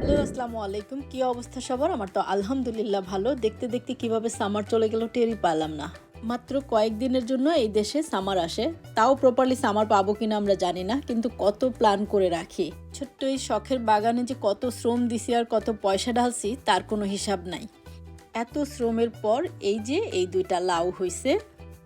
Hello, আসসালামু আলাইকুম। কি অবস্থা সবার? আমার তো আলহামদুলিল্লাহ ভালো। দেখতে দেখতে কীভাবে সামার চলে গেল টেরই পেলাম না। মাত্র কয়েকদিনের জন্য এই দেশে সামার আসে। তাও প্রপারলি সামার পাবো কিনা আমরা জানি না, কিন্তু কত প্ল্যান করে রাখি। ছোট্ট এই শখের বাগানে যে কত শ্রম দিছি আর কত পয়সা ঢালছি, তার কোনো হিসাব নাই। এত শ্রমের পর এই যে এই দুইটা লাউ হইছে,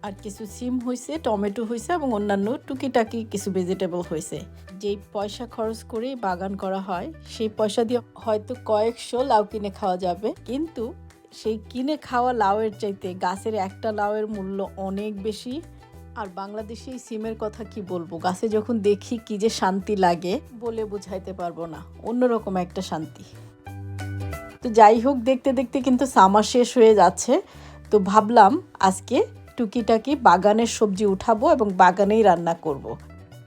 আর কিছু সিম হয়েছে টমেটো হয়েছে এবং অন্যান্য টুকিটাকি কিছু ভেজিটেবল হয়েছে যেই পয়সা খরচ করে বাগান করা হয়, সেই পয়সা দিয়ে হয়তো কয়েকশো লাউ কিনে খাওয়া যাবে। কিন্তু সেই কিনে খাওয়া লাউয়ের চাইতে গাছের একটা লাউয়ের মূল্য অনেক বেশি। আর বাংলাদেশে এই সিমের কথা কি বলব? গাছে যখন দেখি কি যে শান্তি লাগে বলে বুঝাইতে পারব না। অন্যরকম একটা শান্তি। তো যাই হোক, দেখতে দেখতে কিন্তু সামার শেষ হয়ে যাচ্ছে। তো ভাবলাম আজকে টুকিটাকি বাগানের সবজি উঠাবো এবং বাগানেই রান্না করব।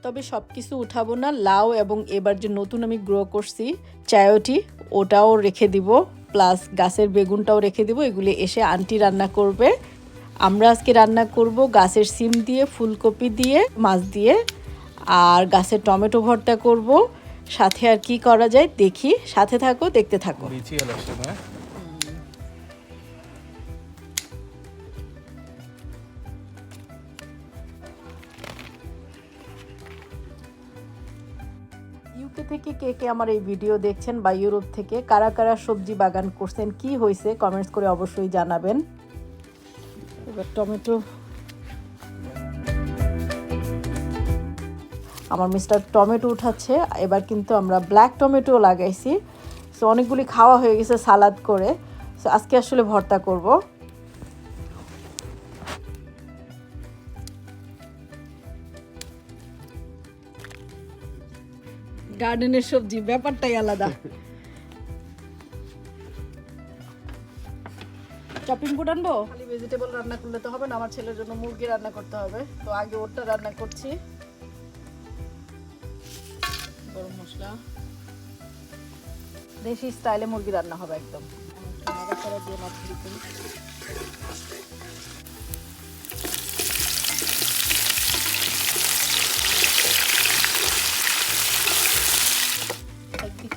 তবে সব কিছু উঠাবো না, লাউ এবং এবার যে নতুন আমি গ্রো করছি, চায়োটি, ওটাও রেখে দিব প্লাস গাছের বেগুনটাও রেখে দিব, এগুলি এসে আন্টি রান্না করবে। আমরা আজকে রান্না করব গাছের সিম দিয়ে, ফুলকপি দিয়ে, মাছ দিয়ে, আর গাছের টমেটো ভর্তা করব। সাথে আর কি করা যায়, দেখি, সাথে থাকো, দেখতে থাকো। থেকে কে কে আমার এই ভিডিও দেখছেন বা ইউরোপ থেকে, কারা কারা সবজি বাগান করছেন, কি হয়েছে কমেন্টস করে অবশ্যই জানাবেন। এবার টমেটো। আমার মিস্টার টমেটো উঠাচ্ছে, এবার কিন্তু আমরা ব্ল্যাক টমেটো লাগাইছি। সো অনেকগুলি খাওয়া হয়ে গেছে সালাদ করে। সো আজকে আসলে ভর্তা করব। গার্ডেনের সবজি, ব্যাপারটাই আলাদা। চপিং বোর্ড আনব? খালি ভেজিটেবল রান্না করলে তো হবে না, আমার ছেলের জন্য মুরগি রান্না করতে হবে। তো আগে ওরটা রান্না করছি। গরম মশলা। দেশি স্টাইলে মুরগি রান্না হবে একদম। নাড়াচাড়া দিয়ে মাছ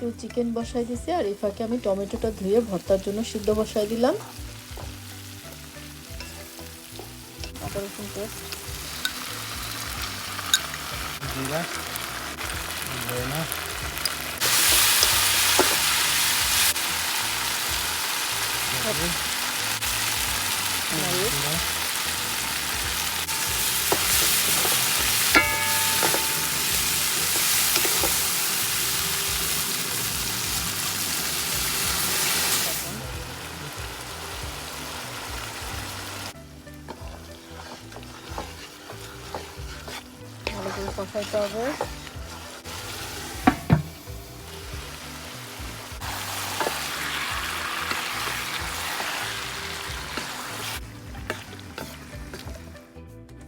একদিকে চিকেন বসাই দিছি আর এই ফাঁকে আমি টমেটোটা ধুয়ে ভর্তার জন্য সিদ্ধ বসাই দিলাম। আদা রসুন পেস্ট। জিরা ধনে ভালো কষাইতে হবে।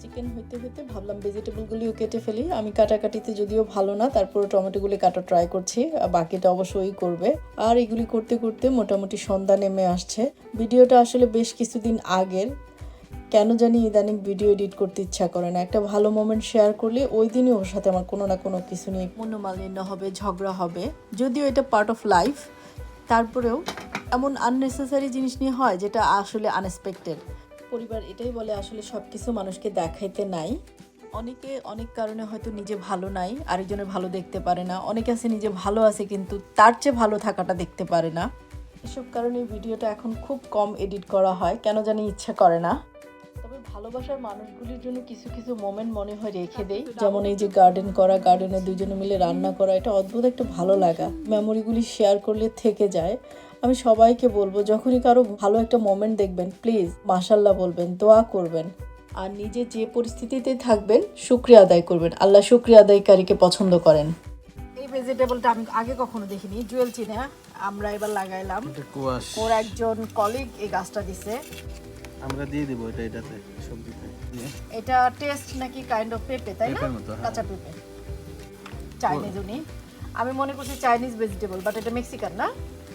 চিকেন হইতে হইতে ভাবলাম ভেজিটেবলগুলিও কেটে ফেলি। আমি কাটাকাটিতে যদিও ভালো না তারপরে টমেটোগুলি কাটা ট্রাই করছি বাকিটা অবশ্যই করবে। আর এগুলি করতে করতে মোটামুটি সন্ধ্যা নেমে আসছে। ভিডিওটা আসলে বেশ কিছুদিন আগের কেন জানি ইদানিং ভিডিও এডিট করতে ইচ্ছা করে না। একটা ভালো মোমেন্ট শেয়ার করলে ওই দিনই ওর সাথে আমার কোনো না কোনো কিছু নিয়ে মনোমালিন্য হবে, ঝগড়া হবে। যদিও এটা পার্ট অফ লাইফ তারপরেও এমন আননেসেসারি জিনিস নিয়ে হয় যেটা আসলে আনএক্সপেক্টেড পরিবার এটাই বলে আসলে সব কিছু মানুষকে দেখাইতে নাই। অনেকে অনেক কারণে হয়তো নিজে ভালো নাই, আরেকজনের ভালো দেখতে পারে না। অনেকে আছে নিজে ভালো আছে কিন্তু তার চেয়ে ভালো থাকাটা দেখতে পারে না। এসব কারণে ভিডিওটা এখন খুব কম এডিট করা হয়, কেন জানি ইচ্ছা করে না। ভালোবাসার মানুষগুলির জন্য কিছু কিছু মোমেন্ট মনে হয় রেখে দেই। যেমন এই যে গার্ডেন করা গার্ডেনে দুজনে মিলে রান্না করা এটা অদ্ভুত একটা ভালো লাগা। মেমোরিগুলি শেয়ার করলে থেকে যায়। আমি সবাইকে বলব যখনই কারও ভালো একটা মোমেন্ট দেখবেন প্লিজ মাশাল্লাহ বলবেন দোয়া করবেন। আর নিজে যে পরিস্থিতিতে থাকবেন শুক্রিয়া আদায় করবেন। আল্লাহ শুক্রিয়া আদায়কারীকে পছন্দ করেন। এই ভেজিটেবলটা আমি আগে কখনো দেখিনি জুয়েল চিনে আমরা এবার লাগাইলাম। এটা ওর একজন কলিগ এই গাছটা দিছে। আমরা দিয়ে দিব এটা এটাতে সবজিতে। এটা টেস্ট নাকি কাইন্ড অফ পেঁপে তাই না? হ্যাঁ। কাঁচা পেঁপে। চাইনিজ উনি। আমি মনে করছি চাইনিজ ভেজিটেবল বাট এটা মেক্সিকান না?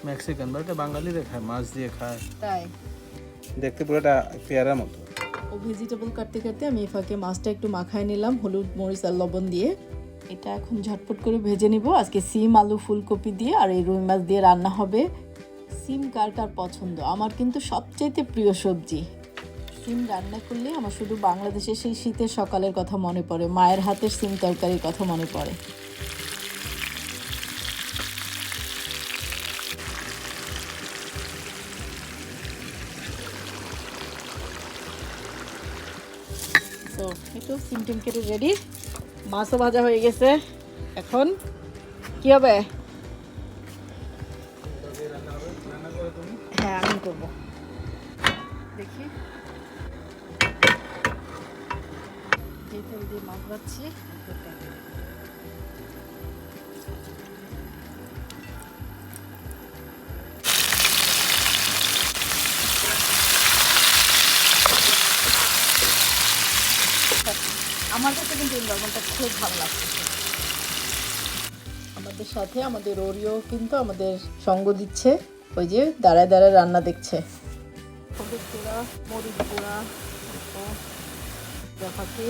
মেক্সিকান বা এটা বাঙালিরা খায় মাছ দিয়ে খায়। তাই। দেখতে পুরোটা পেয়ারা মতো। ও ভেজিটেবল কাটতে কাটতে আমি এই ফাঁকে মাছটা একটু মাখায় নিলাম হলুদ মরিচ আর লবণ দিয়ে। এটা এখন ঝটপট করে ভেজে নিব। আজকে সিম আলু ফুলকপি দিয়ে আর এই রুই মাছ দিয়ে রান্না হবে। সিম কার কার পছন্দ? আমার কিন্তু সবচাইতে প্রিয় সবজি। সিম রান্না করলে আমার শুধু বাংলাদেশের সেই শীতের সকালের কথা মনে পড়ে, মায়ের হাতের সিম তরকারির কথা মনে পড়ে। তো সিম টিম কেটে রেডি মাছও ভাজা হয়ে গেছে। এখন কি হবে? হ্যাঁ আমি করব। দেখি। যে তেল দিয়ে মাছ ভাজছি আমার কাছে কিন্তু এই লবণটা খুব ভালো লাগছে। আমাদের সাথে আমাদের ওরিও কিন্তু আমাদের সঙ্গ দিচ্ছে, ওই যে দাঁড়ায় দাঁড়ায় রান্না দেখছে। মরিচ গুঁড়া দেখাচ্ছি।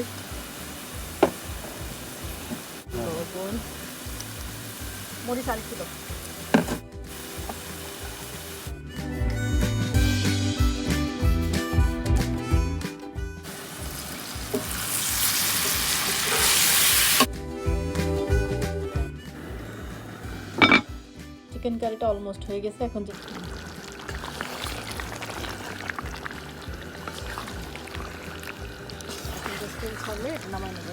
লবণ মরিচ আর কিলো চিকেন কারিটা অলমোস্ট হয়ে গেছে এখন যে ছাড়লে নামাই নেব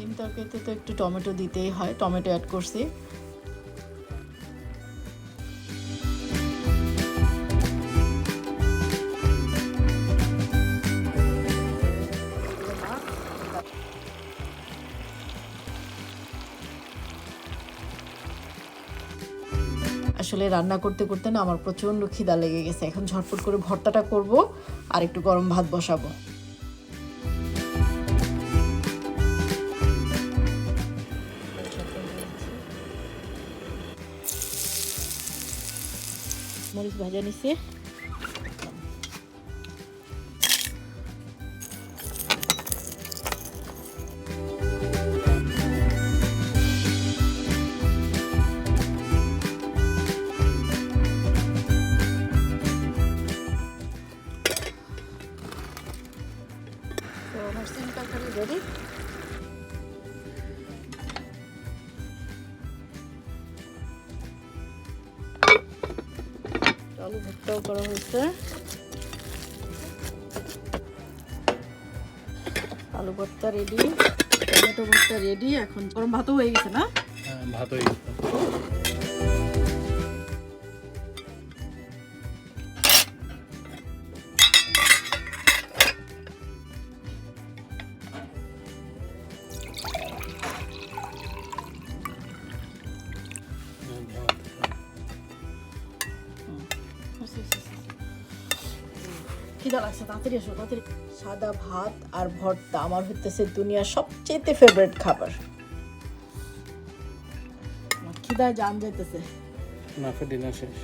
সিম তরকারিতে তো একটু টমেটো দিতেই হয়, টমেটো অ্যাড করছি। আসলে রান্না করতে করতে না আমার প্রচণ্ড খিদা লেগে গেছে। এখন ঝটপট করে ভর্তাটা করব আর একটু গরম ভাত বসাবো। মরিচ ভাজা নিছে। আলু ভর্তাও করা হয়েছে। আলু ভর্তা রেডি টমেটো ভর্তা রেডি এখন গরম ভাতও হয়ে গেছে না? হ্যাঁ ভাত হয়ে গেছে। খিদা লাগছে তাড়াতাড়ি এসো তাড়াতাড়ি। সাদা ভাত আর ভর্তা আমার হইতেছে দুনিয়ার সবচেয়ে ফেভারিট খাবার। খিদায় জান যাইতেছে। নাফে ডিনার শেষ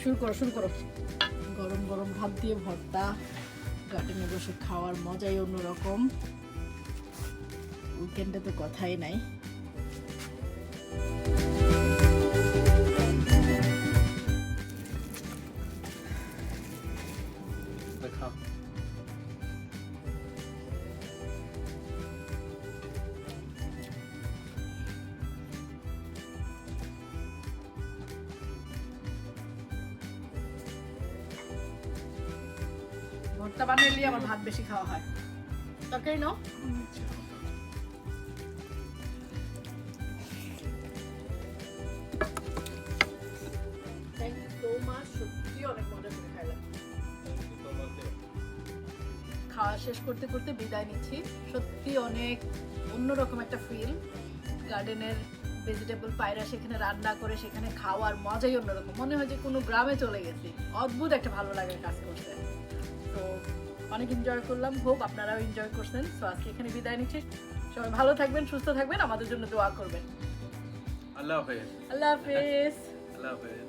শুরু করো শুরু করো। গরম গরম ভাত দিয়ে ভর্তা গার্ডেনে বসে খাওয়ার মজাই অন্যরকম। উইকেন্ডে তো কথাই নাই। ভর্তা বানাইলে আমার ভাত বেশি খাওয়া হয়। তরকারি নাও। শেষ করতে করতে বিদায় নিচ্ছি। সত্যি অনেক অন্যরকম একটা ফিল গার্ডেনের ভেজিটেবল পায়রা সেখানে রান্না করে সেখানে খাওয়ার মজাই অন্যরকম। মনে হয় যে কোনো গ্রামে চলে গেছি। অদ্ভুত একটা ভালো লাগার কাজ করছে। তো অনেক এনজয় করলাম। হোপ আপনারাও এনজয় করছেন। তো আজকে এখানে বিদায় নিচ্ছি। সবাই ভালো থাকবেন সুস্থ থাকবেন। আমাদের জন্য দোয়া করবেন। আল্লাহ হাফেজ। আল্লাহ হাফেজ। আল্লাহ হাফেজ।